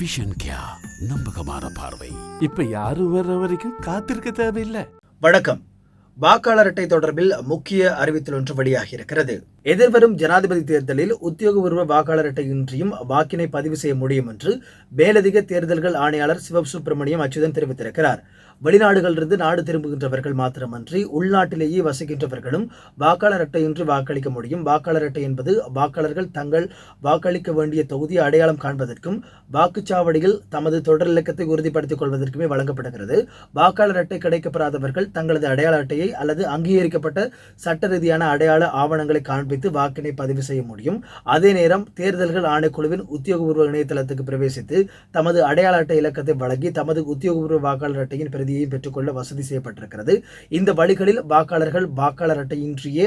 Vision கியா நம்பகமான பார்வை. இப்ப யாரும் வர்ற வரைக்கும் காத்திருக்க தேவையில்லை. வணக்கம். வாக்காளர் அட்டை தொடர்பில் முக்கிய அறிவித்தல் ஒன்று வெளியாகி இருக்கிறது எதிர்வரும் ஜனாதிபதி தேர்தலில் உத்தியோகபூர்வ வாக்காளர் அட்டையின்றியும் வாக்கினை பதிவு செய்ய முடியும் என்று மேலதிக தேர்தல்கள் ஆணையாளர் சிவசுப்பிரமணியம் அச்சுதன் தெரிவித்திருக்கிறார். வெளிநாடுகளிலிருந்து நாடு திரும்புகின்றவர்கள் மாத்திரமன்றி உள்நாட்டிலேயே வசிக்கின்றவர்களும் வாக்காளர் அட்டையின்றி வாக்களிக்க முடியும். வாக்காளர் அட்டை என்பது வாக்காளர்கள் தங்கள் வாக்களிக்க வேண்டிய தொகுதியை அடையாளம் காண்பதற்கும் வாக்குச்சாவடியில் தமது தொடர் இலக்கத்தை உறுதிப்படுத்திக் கொள்வதற்குமே வழங்கப்படுகிறது. வாக்காளர் அட்டை கிடைக்கப்பெறாதவர்கள் தங்களது அடையாள அட்டையை அல்லது அங்கீகரிக்கப்பட்ட சட்ட ரீதியான அடையாள ஆவணங்களை காண்பி காண்பித்து வாக்கினை பதிவு செய்ய முடியும். அதே நேரம் தேர்தல்கள் ஆணைக்குழுவின் உத்தியோகபூர்வ இணையதளத்துக்கு பிரவேசித்து தமது அடையாள அட்டை இலக்கத்தை வழங்கி தமது உத்தியோகபூர்வ வாக்காளர் அட்டையின் பிரதியையும் பெற்றுக்கொள்ள வசதி செய்யப்பட்டிருக்கிறது. இந்த வழிகளில் வாக்காளர்கள் வாக்காளர் அட்டையின்றியே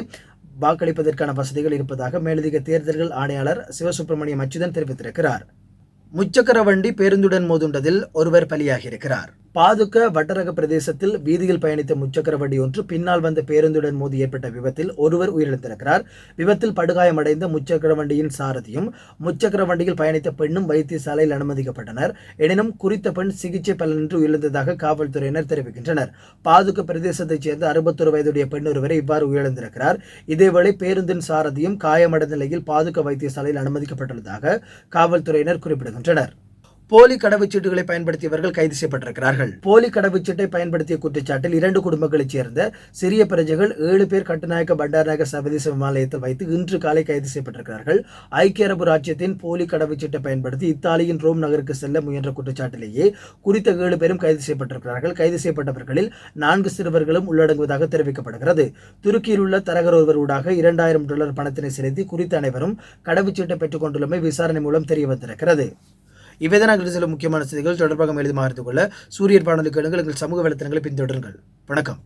வாக்களிப்பதற்கான வசதிகள் இருப்பதாக மேலதிக தேர்தல்கள் ஆணையாளர் சிவசுப்பிரமணியம் அச்சுதன் தெரிவித்திருக்கிறார். முச்சக்கர வண்டி பேருந்துடன் மோதுண்டதில் ஒருவர் பலியாகியிருக்கிறார். பாதுக்க வட்டரக பிரதேசத்தில் வீதியில் பயணித்த முச்சக்கர வண்டி ஒன்று பின்னால் வந்த பேருந்துடன் மோதி ஏற்பட்ட விபத்தில் ஒருவர் உயிரிழந்திருக்கிறார். விபத்தில் படுகாயமடைந்த முச்சக்கர வண்டியின் சாரதியும் முச்சக்கர வண்டியில் பயணித்த பெண்ணும் வைத்தியசாலையில் அனுமதிக்கப்பட்டனர். எனினும் குறித்த பெண் சிகிச்சை பலனின்றி உயிரிழந்ததாக காவல்துறையினர் தெரிவிக்கின்றனர். பாதுக்க பிரதேசத்தைச் சேர்ந்த அறுபத்தொரு வயதுடைய பெண் ஒருவரை இவ்வாறு உயிரிழந்திருக்கிறார். இதேவேளை பேருந்தின் சாரதியும் காயமடைந்த நிலையில் பாதுக்க வைத்தியசாலையில் அனுமதிக்கப்பட்டுள்ளதாக காவல்துறையினர் குறிப்பிடுகின்றனர். போலி கடவுச்சீட்டுகளை பயன்படுத்தியவர்கள் கைது செய்யப்பட்டிருக்கிறார்கள். போலி கடவுச்சீட்டை பயன்படுத்திய குற்றச்சாட்டில் இரண்டு குடும்பங்களைச் சேர்ந்த சிறிய பிரஜைகள் ஏழு பேர் கட்டுநாயக்க பண்டாரநாயக சர்வதேச விமானத்தில் வைத்து இன்று காலை கைது செய்யப்பட்டிருக்கிறார்கள். ஐக்கிய அரபு ராஜ்யத்தின் போலி கடவுச்சீட்டை பயன்படுத்தி இத்தாலியின் ரோம் நகருக்கு செல்ல முயன்ற குற்றச்சாட்டிலேயே குறித்த ஏழு பேரும் கைது செய்யப்பட்டிருக்கிறார்கள். கைது செய்யப்பட்டவர்களில் நான்கு சிறுவர்களும் உள்ளடங்குவதாக தெரிவிக்கப்படுகிறது. துருக்கியில் உள்ள தரகர் ஒருவர் ஊடாக இரண்டாயிரம் டாலர் பணத்தினை செலுத்தி குறித்த அனைவரும் கடவுச்சீட்டை பெற்றுக் கொண்டுள்ளமை விசாரணை மூலம் தெரிய வந்திருக்கிறது இவைதான் சில முக்கியமான செய்திகள் தொடர்பாக எழுதி சூரியர் கொள்ள சூரியன் பாடலுக்கு எங்கள் சமூக வலைத்தளங்களை பின்தொடருங்கள். வணக்கம்.